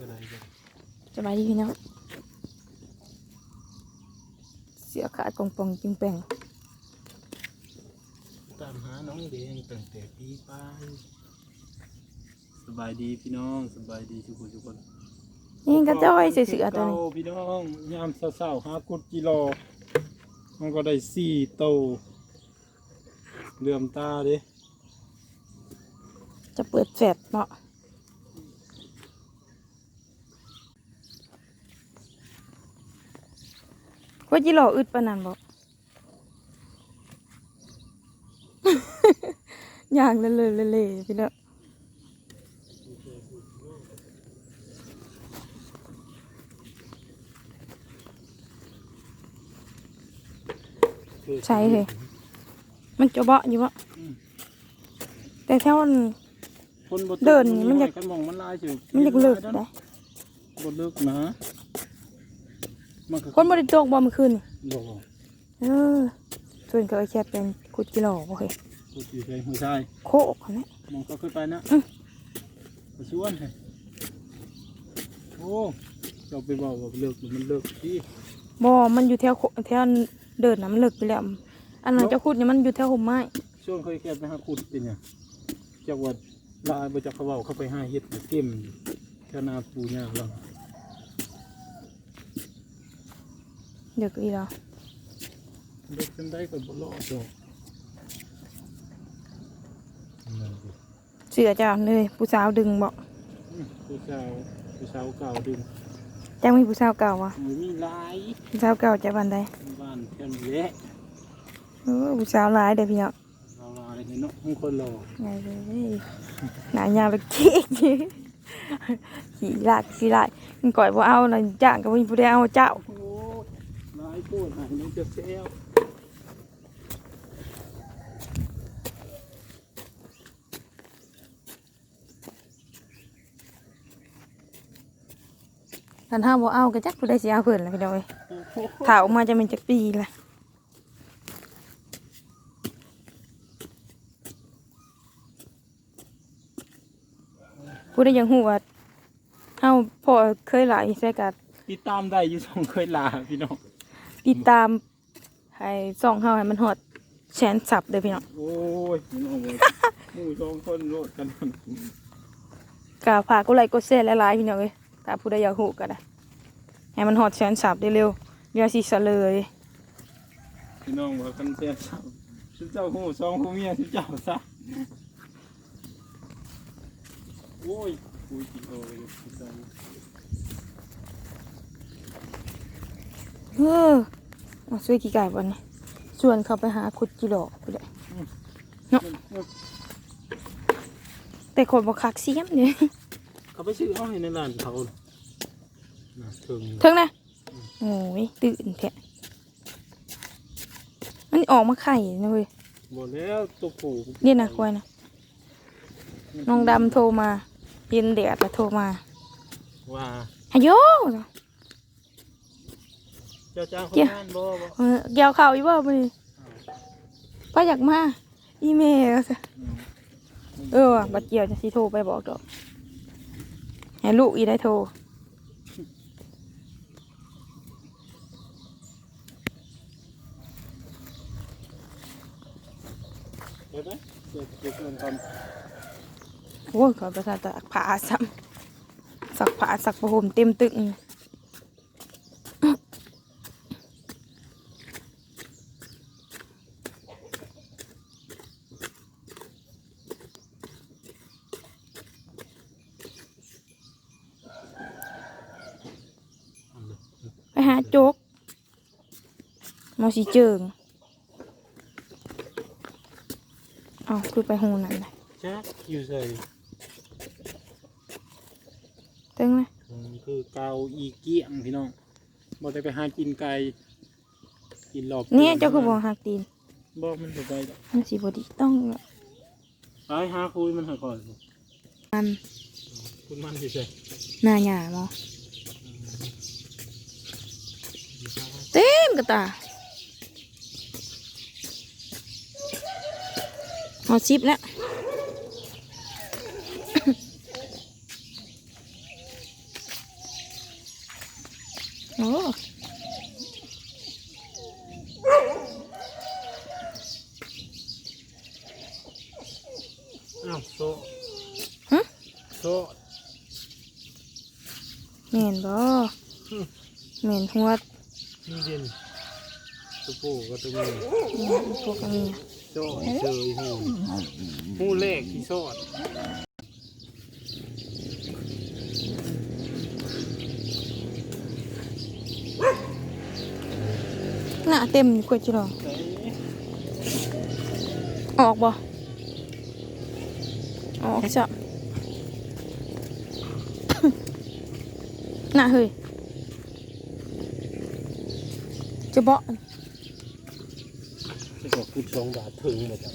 อะไรกันสบายดีพี่น้องเสียขาดกองปองจิงแปงตามหาน้องแดงตั้งแต่ปีป้ายสบายดีพี่น้องสบายดีทุกคนทุกคนนี่กระจ้อยเสือเสือตัวนี้เก่าพี่น้องยามเศร้าๆหากุดกิโลมันก็ได้สี่โตวเหลื่อมตาเด้จะเปิดแฟดเนาะ ว่าจิหล่ออึดปานนันบอกอย่างเลยเลยเลยเลยพี่น้องใช่เลยมันจะเบาะอยู่บ่แต่แถวมันคนบ่เดินนี่มันอยากกันมองมันลายอยู่มันอยากเลิกได้บ่เลิกนะ มันก็คนบริโตกบ่เมื่อคืนนี่บ่เออส่วนก็แค่เป็นกุดกิโลบ่เคยกุดอยู่ในหัวใจโคกเขาเนี่ยมองก็ขึ้นไปนะอืมไปชวนให้โอ้เจ้าไปบอกว่าเลิกหรือมันเลิกที่บ่มันอยู่แถวโคแถวเดินน่ะมันเลิกไปแล้ว อันนั้นเจะขุดเนี่ยมันอยู่แถวห่มไม้ช่วงเคยแคบไปหาขุดเป็นเนี่ยจักวัดลายบ่จักเขาเว้าเข้าไปหาเฮ็ดเต็มแค่นาปูหญ้าเรา เดี๋ยวก็อีแล้วเด็กจนได้ก็บ่รอดดอกนั่นดิเสือจ้าเลยผู้สาวดึงบอกอืมผู้สาวผู้สาวเก่าดึงจังมีผู้สาวเก่าวะหมูมีหลายผู้สาวเก่าจะบันใดบ้านแค่นี้แหละเออผู้สาวหลายเด้อพี่น้องเราลายนี่เนาะของคนรอไงเลยหนายาวเลยเก๊กขี่ลากขี่ลากมันก่อยบ่เอาน่ะจ้างก็บ่มีผู้ใดเอาเจ้า โอ้ยหลายโคตรหายมันจะเซลคันห้าบ่เอาก็จักผู้ใดสิเอาเพิ่นล่ะพี่น้องเอ้ยถ้าออกมาจะเป็นจักปีล่ะผู้ใดยังฮู้ว่าเฮาพ่อเคยหลายใส่กัติดตามได้อยู่สองเคยลาพี่น้อง ติดตามให้ส่องเฮาให้มันฮอดแสนซับเด้อพี่น้องโอ้ยพี่น้องเลยหมู่สองคนโลดกันก็ฝากกดไลค์กดแชร์หลายๆพี่น้องเอ้ยถ้าผู้ใดอยากฮู้ก็ได้ให้มันฮอดแสนซับได้เร็วเดี๋ยวสิเฉลยพี่น้องว่ากันเสียเจ้าชื่อเจ้าหูสองหูเมียชื่อเจ้าซะโอ้ยคุยกี่โอ้ยพี่น้องเออ เอาช่วยกี่ไก่บ่นี่ชวนเขาไปหาขุดจิโร่ผู้ใดเนาะแต่คนบ่คักเสียมเนี่ยเขาไปซื้อเอาให้ในร้านเขาน่ะถึงถึงนะโอ้ยตื่นแท้มันออกมาไข่นะเว้ยหมดแล้วตัวผูนี่นะควายนะน้องดำโทรมา เย็นแดดแล้วโทรมา ว่าอายุเจ้าจ้างคนเกี่ยวงานบ่บ่เออเกี่ยวข้าวอีบ่มื้อนี้ป้าอยากมา อีเมลซะอืมเออว่ะบัดเกี่ยวจะสิโทรไปบอกดอกให้ลูกอีได้โทรเดี๋ยวนะเดี๋ยวเดี๋ยวเงินก่อนโอ้ยขอประทานตากผ้าซ้ำสักผ้าสักประหมเต็มตึกนี่ไปหาโจ๊ก มาสิเจิงเอาคือไปหูนั่นเลยจ้าอยู่ใส่ตึงไหมอืมคือเกาอีเกี้ยงพี่น้องบ่ได้ไปหากินไก่กินรอบเนี่ยเจ้าคือบอกหักตีนบ่มันบ่ไปดอกมันสีบดีต้องไปหาคุยมันหาก่อนมันคุณมันสิใส่หน้าหยาเนาะเต็มกระตา เอาซิปแล้วสโอ้อ้าวโซฮะโซแม่นบ่แม่นหัวนี่เด่นตัวปูกับตัวเมียอืมพวกนี้ โซเจอหูหูเลขที่โซดหน้าเต็มอยู่กว่าจิรอออกบ่ออกจ้ะหน้าเฮ้ยจะบ่ อกพูดสองบาทถึงหมดอะ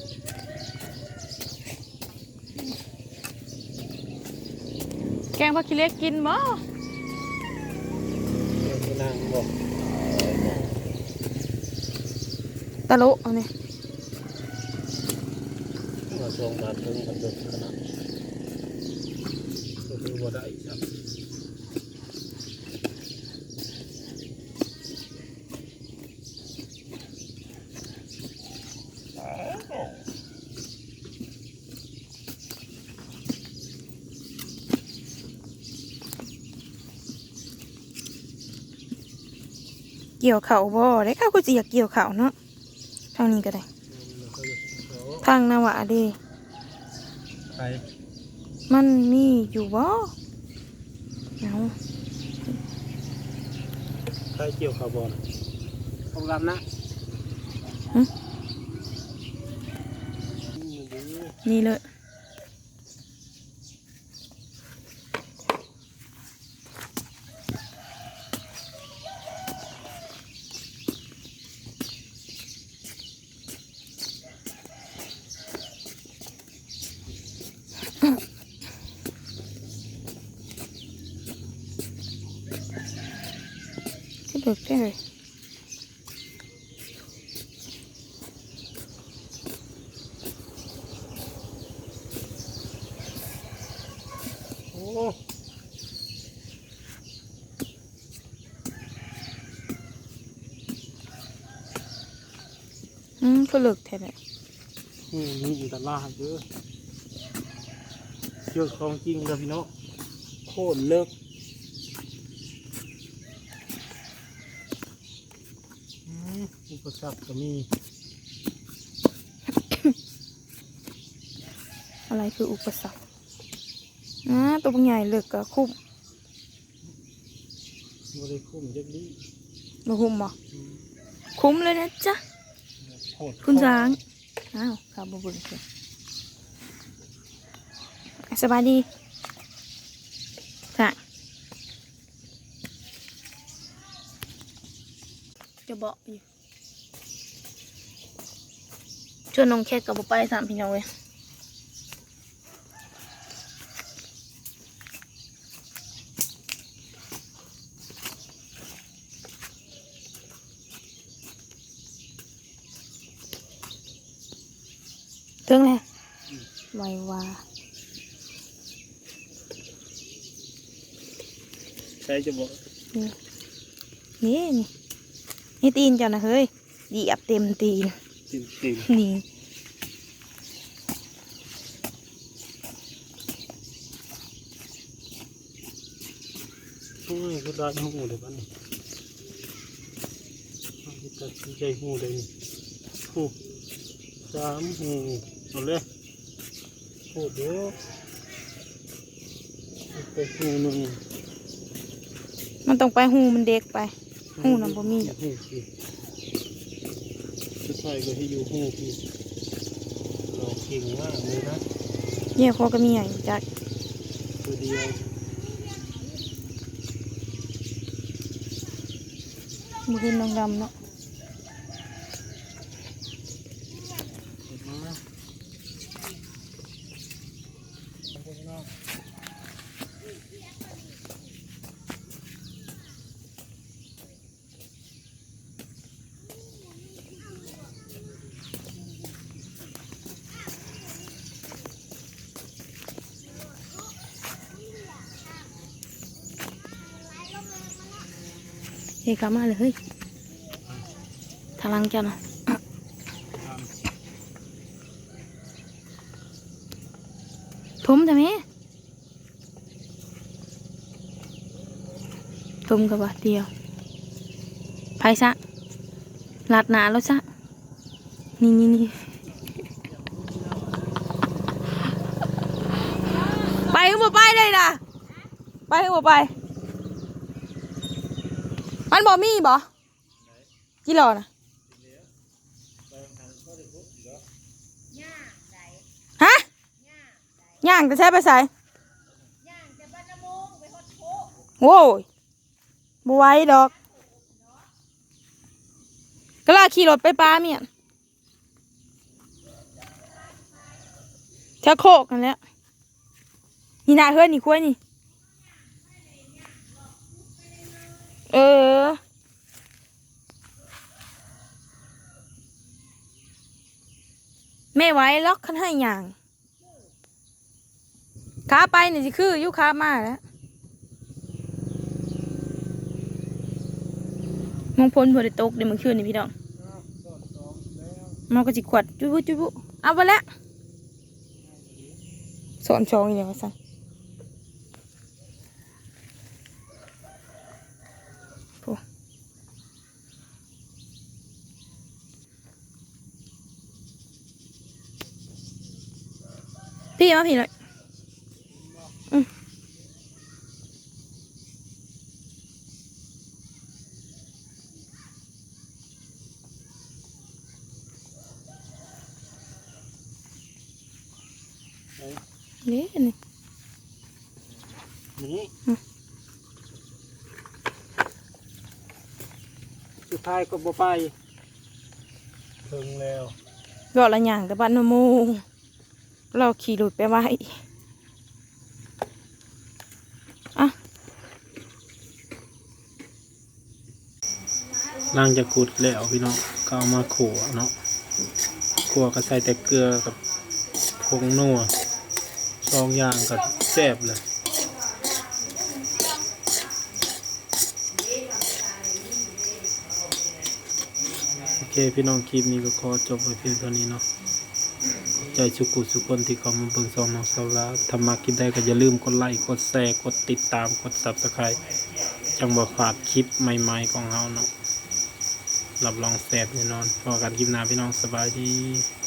แกงผักขี้เหล็กกินบ่เดี๋ยวจะนั่งบอกตะโลเอาเนี่ยว่าสองบาทถึงกับเดิมขนาดก็คือว่าได้ครับ เกี่ยวเข่าบ่ได้ข้าวก็จะอยากเกี่ยวเข่าเนาะทางนี้ก็ได้ ทางนาวะเดีใครมันมีอยู่บ่เอาใครเกี่ยวคาร์บอนเอาลำนะนี่เลย cái được cái rồi โอ้อืมก็เลิกแท้เลยหูนี่อยู่ตลาดเยอะเยอะของจริงเลยพี่น้องโคตรเลิกอืมอุ ปสรรคก็มี อะไรคืออุปสรรคอ่าตัวบางใหญ่เลิกก็คุ้มบริคุ้มเยอะดีมาคุ้มบ่คุ้มเลยนะจ๊ะโคตรคุณช้างอ้าวข่าวบบุญคือสบายดีค่ะจะบอกอยู่ ชวนน้องแคทกับบ่ไปสามพี่น้องเลยถึงแล้วไวว่าใช้จะบอกนี่นี่นี่นี่ตีนเจ้านะเฮ้ยเหยียบเต็มตีน ติ่มติ่มนี่โอ้ยก็ได้หูเลยบ้านนี้ตัดสินใจหูเลยนี่หูสามหูเอาเลยหูเดียวไปหูหนึ่งมันต้องไปหูมันเด็กไปหูน่ะบ่มี หูสิ สุดท้ายก็ให้อยู่หูพี่เราเก่งมากเลยนะเนี่ยพอก็มีอย่างจักตัวเดียวมือขึ้นดำๆเนาะ เห็นไหมเฮ้ยกลับมาเลยเฮ้ยทางหลังจ้ะนะผมทำไมผมกับว่าเดียวไผซะลาดหนาแล้วซะ นี่นี่นี่ไปก็บ่ไปเลยนะไปก็บ่ไป มันบ่มีบ่กี่หลอนะฮะย่างจะใช้ไปใส่โว้ยบไหว้ดอกก็ลาขี่รถไปปลาเมียนเท่าโคกกันแหล้วนี่นาเฮือนนี่คุ้ยนี่ เออ ไม่ไหวล็อกขันให้อย่างขาไปนี่สิคืออยุขามาแล้วมองพ้นพอได้ตกเดี๋ยวมันขึ้นนี่พี่น้องมันก็จิขวดจุบุจุบุเอาไปแล้วสอนชองอย่างไรสัน พี่มาพี่เลยอืมนี่นี่นี่อืมสุดท้ายก็บ่ไปถึงแล้วรอละอย่างแต่บ้านมะมู เราขี่รถไปไว้อะหลังจากขุดแล้วพี่น้องก็เอามาขัวเนาะขัวก็ใส่แต่เกลือกับผงนัวสองอย่างก็แซ่บเลยโอเคพี่น้องคลิปนี้ก็ขอจบไปเพียงเท่านี้เนาะ ใจสุกุสุคนที่เขามาเบิ่งซองน้องสาวลาทำมากินได้ก็อย่าลืมกดไลค์กดแชร์กดติดตามกด subscribe จังบ่พลากคลิปใหม่ๆของเฮาเนาะรับรองแซ่บแน่นอนพอกันคลิปหน้าพี่น้องสบายดี